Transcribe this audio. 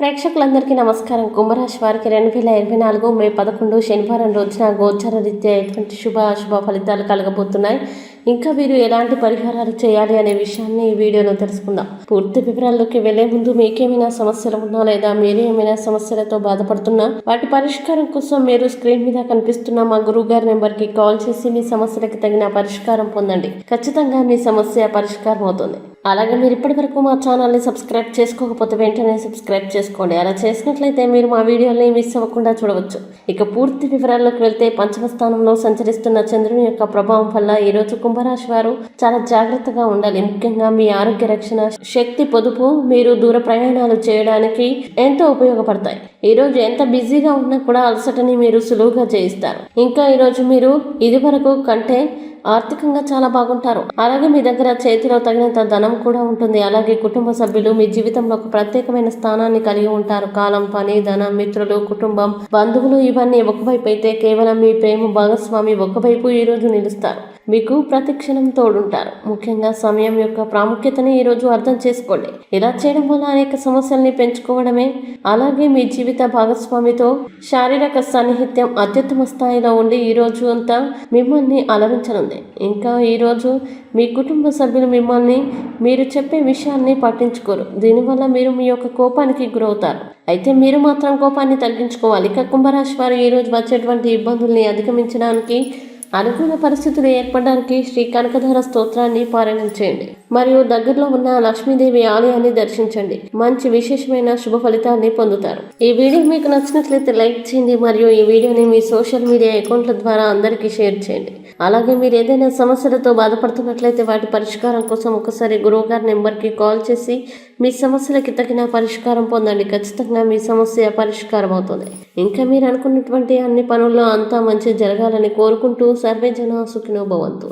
ప్రేక్షకులందరికీ నమస్కారం. కుంభరాశి వారికి రెండు వేల ఇరవై నాలుగు మే పదకొండు శనివారం రోజున గోచర రీత్యా ఎటువంటి శుభ అశుభ ఫలితాలు కలగబోతున్నాయి? ఇంకా వీరు ఎలాంటి పరిహారాలు చేయాలి అనే విషయాన్ని ఈ వీడియోలో తెలుసుకుందాం. పూర్తి వివరాల్లోకి వెళ్ళే ముందు మీకేమైనా సమస్యలు ఉన్నా లేదా మీరు ఏమైనా సమస్యలతో బాధపడుతున్నా వాటి పరిష్కారం కోసం మీరు స్క్రీన్ మీద కనిపిస్తున్న మా గురువు గారి నెంబర్కి కాల్ చేసి మీ సమస్యలకు తగిన పరిష్కారం పొందండి. ఖచ్చితంగా మీ సమస్య పరిష్కారం అవుతుంది అలాగే మీరు ఇప్పటి వరకు మా ఛానల్ని సబ్స్క్రైబ్ చేసుకోకపోతే వెంటనే సబ్స్క్రైబ్ చేసుకోండి. అలా చేసినట్లయితే మీరు మా వీడియోని మిస్ అవ్వకుండా చూడవచ్చు. ఇక పూర్తి వివరాల్లోకి వెళ్తే పంచమ స్థానంలో సంచరిస్తున్న చంద్రుని యొక్క ప్రభావం వల్ల ఈరోజు కుంభరాశి వారు చాలా జాగ్రత్తగా ఉండాలి. ముఖ్యంగా మీ ఆరోగ్య రక్షణ శక్తి పొదుపు మీరు దూర ప్రయాణాలు చేయడానికి ఎంతో ఉపయోగపడతాయి. ఈ రోజు ఎంత బిజీగా ఉన్నా కూడా అలసటని మీరు సులువుగా చేయిస్తారు ఇంకా ఈరోజు మీరు ఇది వరకు కంటే ఆర్థికంగా చాలా బాగుంటారు. అలాగే మీ దగ్గర చేతిలో తగినంత ధనం కూడా ఉంటుంది. అలాగే కుటుంబ సభ్యులు మీ జీవితంలో ఒక ప్రత్యేకమైన స్థానాన్ని కలిగి ఉంటారు. కాలం పని ధనం మిత్రులు కుటుంబం బంధువులు ఇవన్నీ ఒకవైపు అయితే కేవలం మీ ప్రేమ భాగస్వామి ఒకవైపు ఈ రోజు నిలుస్తారు. మీకు ప్రతిక్షణం తోడుంటారు. ముఖ్యంగా సమయం యొక్క ప్రాముఖ్యతని ఈ రోజు అర్థం చేసుకోండి. ఇలా చేయడం వల్ల అనేక సమస్యల్ని పెంచుకోవడమే అలాగే మీ జీవిత భాగస్వామితో శారీరక సాన్నిహిత్యం అత్యుత్తమ స్థాయిలో ఉండి ఈరోజు అంతా మిమ్మల్ని అలరించనుంది. ఇంకా ఈరోజు మీ కుటుంబ సభ్యులు మిమ్మల్ని మీరు చెప్పే విషయాన్ని పట్టించుకోరు. దీనివల్ల మీరు మీ యొక్క కోపానికి గురవుతారు. అయితే మీరు మాత్రం కోపాన్ని తగ్గించుకోవాలి. ఇక కుంభరాశి వారు ఈరోజు వచ్చేటువంటి ఇబ్బందుల్ని అధిగమించడానికి అనుకూల పరిస్థితులు ఏర్పడడానికి శ్రీ కనకధర స్తోత్రాన్ని పారాయణం చేయండి. మరియు దగ్గరలో ఉన్న లక్ష్మీదేవి ఆలయాన్ని దర్శించండి. మంచి విశేషమైన శుభ ఫలితాన్ని పొందుతారు. ఈ వీడియో మీకు నచ్చినట్లయితే లైక్ చేయండి మరియు ఈ వీడియోని మీ సోషల్ మీడియా అకౌంట్ల ద్వారా అందరికీ షేర్ చేయండి. అలాగే మీరు ఏదైనా సమస్యలతో బాధపడుతున్నట్లయితే వాటి పరిష్కారం కోసం ఒకసారి గురువు గారి నెంబర్కి కాల్ చేసి మీ సమస్యలకి తగిన పరిష్కారం పొందండి. ఖచ్చితంగా మీ సమస్య పరిష్కారం అవుతుంది ఇంకా మీరు అనుకున్నటువంటి అన్ని పనుల్లో అంతా మంచి జరగాలని కోరుకుంటూ సర్వే జన సుఖినో భవంతు.